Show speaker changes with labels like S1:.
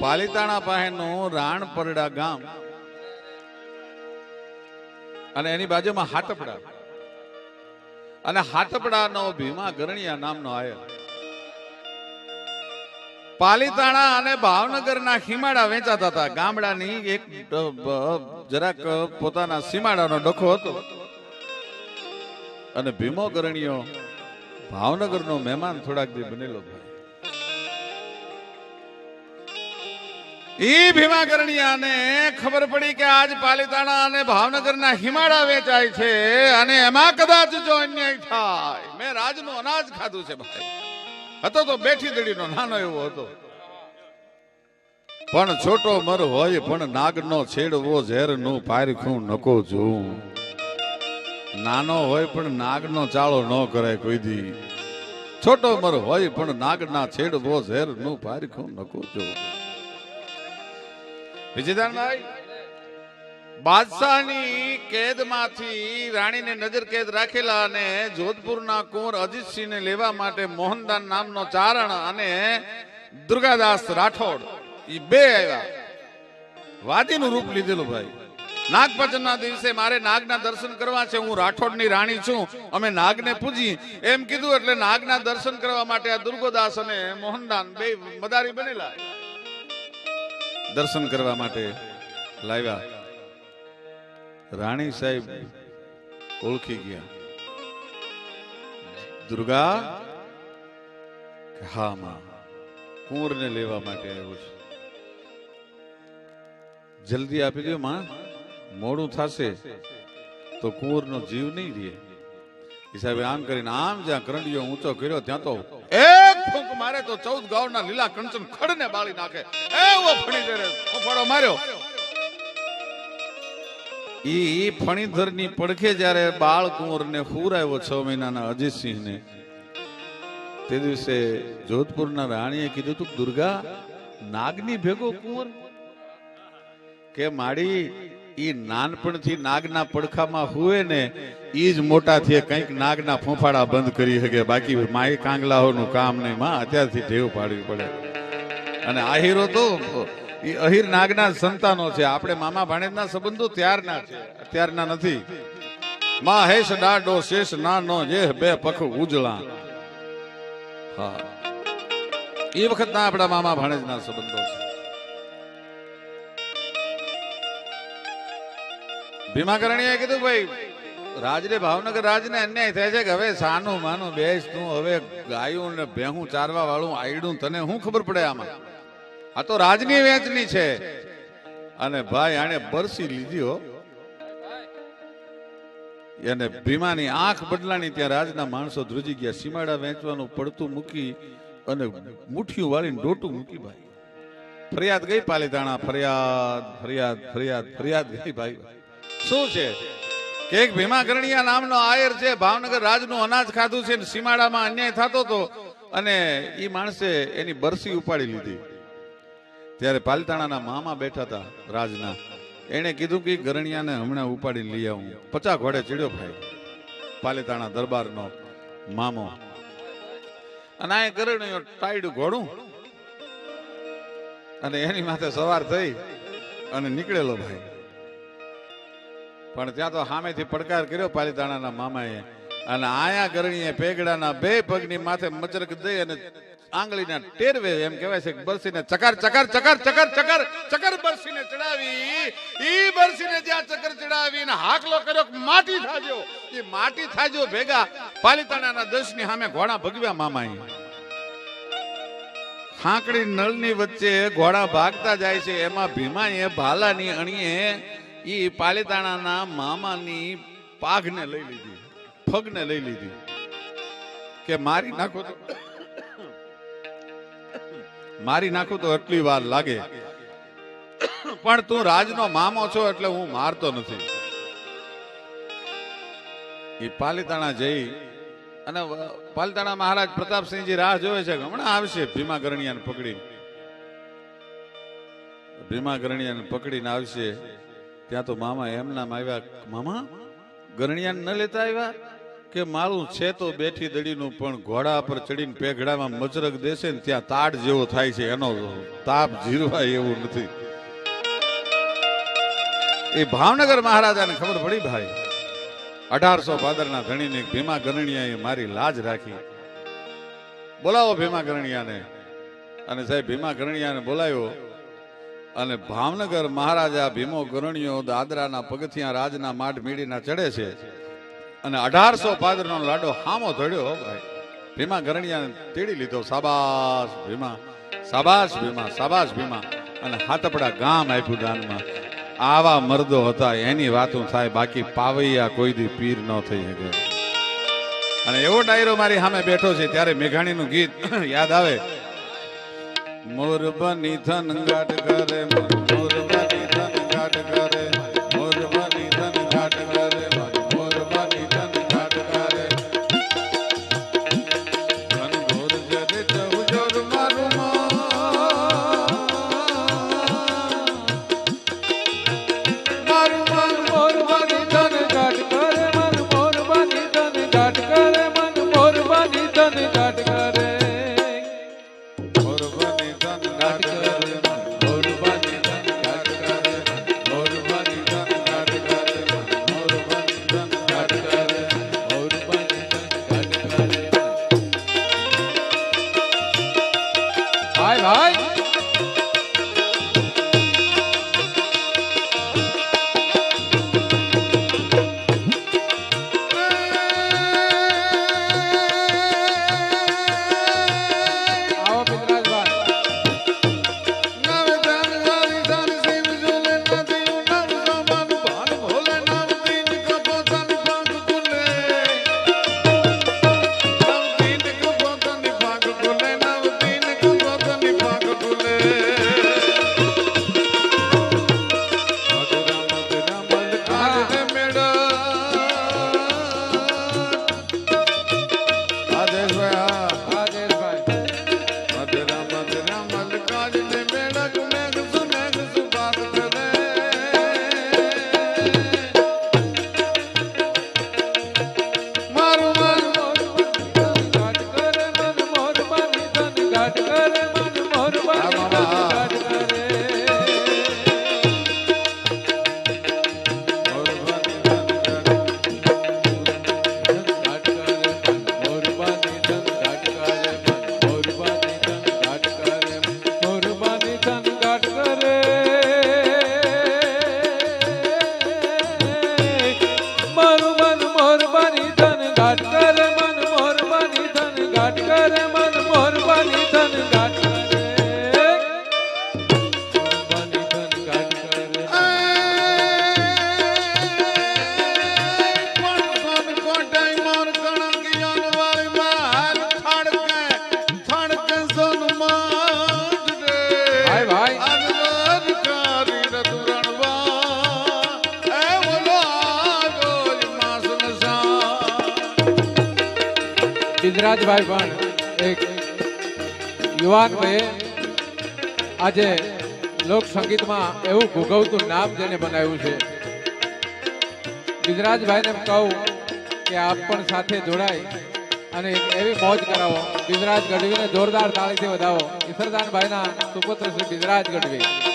S1: પાલીતાણા પાસેનું રાણપરડા ગામ. અને એની બાજુમાં હાટપડા. અને હાટપડાનો ભીમા ગરણિયા નામનો આયર. પાલિતાણા અને ભાવનગરના ખીમાડા વેચાતા હતા. ગામડાની એક જરાક પોતાના સીમાડાનો ડખો હતો. અને ભીમો ગરણીયો ભાવનગરનો મહેમાન થોડાક દી બનેલો ઈ ભીમા ગરણીયાને ખબર પડી કે આજ પાલીતાણા અને ભાવનગરના હિમાડા વેચાય છે અને એમાં કદાચ જો અન્યાય થાય. મેં રાજનું અનાજ ખાધું છે ભાઈ. હતો તો બેઠી દડીનો નાનો એવો હતો. પણ છોટો મર હોય, પણ નાગનો છેડવો ઝેરનું પારખું નકો જોઉં. નાનો હોય, પણ નાગનો ચાળો ન કરાય કોઈ દી. છોટો મર હોય, પણ નાગના છેડવો ઝેરનું પારખું નકો જોઉં. વિજયદાનભાઈ બાદશાહની કેદમાંથી રાણીને નજર કેદ રાખેલા અને જોધપુરના કુંવર અજીતસિંહને લેવા માટે મોહનદાન નામનો ચારણ અને દુર્ગાદાસ રાઠોડ એ બે આવ્યા. વાદીનું રૂપ લીધેલું ભાઈ. નાગપંચમના દિવસે મારે નાગના દર્શન કરવા છે, હું રાઠોડની રાણી છું, અમે નાગને પૂજી. એમ કીધું એટલે નાગના દર્શન કરવા માટે આ દુર્ગોદાસ અને મોહનદાન બે મદારી બનેલા. દર્શન કરવા માટે લાવ્યા. રાણી સાહેબ ઓળખી ગયા. દુર્ગા, હા માં, કુંવરને લેવા માટે આવ્યો છું. જલ્દી આપી દો માં, મોડું થશે તો કુંવરનો જીવ નહીં રહે. સાહેબ આમ કરીને, આમ જ્યાં કરંડિયો ઊંચો કર્યો, ત્યાં તો ફૂંક મારે તો ચૌદ ગાઉના લીલા કંચન ખડને બાળી નાખે. એવો ફણી દે ફોફાડો માર્યો. ઈ ફણીધરની પડખે જ્યારે બાળ કુંવરને હુરાવ્યો છ મહિનાના અજીતસિંહને, તે દિવસે જોધપુરના રાણીએ કીધું તું, દુર્ગા, નાગની ભેગો કુંવર? કે માડી ઈ નાનપણથી નાગના પડખામાં હુએ ને ઈ જ મોટા થયે કંઈક નાગના ફોફાડા બંધ કરી શકે બાકી માય કાંગલાઓનું કામ નહીં. માં અત્યારથી ટેવ પાડવી પડે. અને આહીરો તો, ઈ અહીર નાગના સંતાનો છે. આપણે મામા ભાણેજના સંબંધો ત્યારના છે. અત્યારના નથી. માં હેશ ડાડો શેષ નાનો, જે બે પખ ઉજળા. હા. એ વખતના આપણા મામા ભાણેજના સંબંધો છે. ભીમાકરણીએ કીધું, ભાઈ, રાજને, ભાવનગર રાજને અન્યાય થાય છે કે હવે સાનું માનું બેસ તું, હવે ગાયું ને ભેહું ચારવા વાળું આયડું તને શું ખબર પડે આમાં? આ તો રાજની વેચની છે. અને ભાઈ આને બરસી લીધી હો. અને ભીમાની આંખ બદલાની ત્યાં રાજના માણસો ધ્રુજી ગયા, સીમાડા વેચવાનું પડતું મૂકી અને મુઠ્ઠીયું વાળીને ડોટું મૂકી ભાઈ. ફરિયાદ ગઈ પાલીતાણા ફરિયાદ ફરિયાદ ફરિયાદ ફરિયાદ ગઈ ભાઈ. શું છે? એક ભીમા ગરણિયા નામનો આયર છે, ભાવનગર રાજનું અનાજ ખાધું છે સીમાડામાં અન્યાય થતો હતો અને એ માણસે એની બરસી ઉપાડી લીધી. ત્યારે પાલતાણાના મામા બેઠા હતા રાજના. એણે કીધું કે ગરણિયાને હમણાં ઉપાડી લઈ આવું. પચા ઘોડે ચીડ્યો ભાઈ. પાલીતાણા દરબારનો મામો. અને આ ગરણિયો ટાઈડું ઘોડું. અને એની માથે સવાર થઈ અને નીકળેલો ભાઈ. પણ ત્યાં તો સામેથી પડકાર કર્યો પાલીતાણાના મામાએ. અને આયા ગરણીએ પેગડાના બે પગની માથે મચરક દઈ અને આંગળીના ટેરવે એમ કહેવાય છે બરસીને ચકર ચકર ચકર ચકર ચકર ચકર બરસીને ચડાવી. ઈ બરસીને જ્યાં ચકર ચડાવી ને હાકલો કર્યો માટી થાજો. એ માટી થાજો ભેગા પાલીતાણાના દશની સામે ઘોડા ભગવ્યા મામાએ. હાંકડી નળની વચ્ચે ઘોડા ભાગતા જાય છે. એમાં ભીમાએ, ભાલાની અણીએ ઈ પાલીતાણાના મામાની પાઘને લઈ લીધી પગને લઈ લીધી. કે મારી નાખો તો મારી નાખું તો એટલી વાર લાગે. પણ તું રાજનો મામો છો એટલે હું મારતો નથી. એ પાલીતાણા જઈ અને પાલીતાણા મહારાજ પ્રતાપસિંહજી રાહ જોવે છે હમણાં આવશે ભીમા ગરણિયાને પકડી. ભીમા ગરણિયાને પકડીને આવશે. ત્યાં તો મામા એમ નામ આવ્યા, મામા ગરણિયાને ન લેતા આવ્યા? કે મારું છે તો બેઠી દડીનું પણ ઘોડા પર ચડીને પેઘડામાં મચરક દેશે ને ત્યાં તાડ જેવો થાય છે, એનો તાપ જીરવાય એવું નથી. એ ભાવનગર મહારાજાને ખબર પડી ભાઈ? અઢારસો ભાદરના ધણીને ભીમા ગરણિયાએ મારી લાજ રાખી. બોલાવો ભીમા ગરણિયાને. અને સાહેબ, ભીમા ગરણિયાને બોલાવ્યો અને ભાવનગર મહારાજા ભીમો ગરણિયો દાદરાના પગથિયા રાજના માઢ મીડીના ચડે છે. અને અઢારસો પાદરનો લાડો હામો ધડ્યો ભાઈ. ભીમા ગરણિયાને તેડી લીધો. સાબાસ ભીમા સાબાસ ભીમા સાબાસ ભીમા. અને હાથપડા ગામ આપ્યું દાનમાં. આવા મર્દો હતા, એની વાતો થાય. બાકી પાવૈયા કોઈ દી પીર ન થઈ શકે. અને એવો ડાયરો મારી સામે બેઠો છે, ત્યારે મેઘાણીનું ગીત યાદ આવે. મોર બની ધન ગાટ કરે, મોર બની ધન ગાટ કરે, મોર બની ધન ગાટ કરે, મોર બની ધન ગાટ કરે ધન ઘોર જરે જવું જોર મારું. મારું મન
S2: મોરબાની ધન ઘાટ કરે, મન મોરબાની ધન ઘાટ કરે, મન મોરબાની ધન ઘાટ કરે ભાઈ ભાઈ. ધન ઘાટ સિદ્ધરાજભાઈ પણ એક યુવાન ભાઈએ આજે લોક સંગીતમાં એવું ભૂગવતું નામ જેને બનાવ્યું છે. બિજરાજભાઈને કહું કે આપ પણ સાથે જોડાય અને એવી મોજ કરાવો. બિજરાજ ગઢવીને જોરદાર તાળીથી વધાવો. ઈશ્વરદાનભાઈના સુપુત્ર શ્રી બિજરાજ ગઢવી.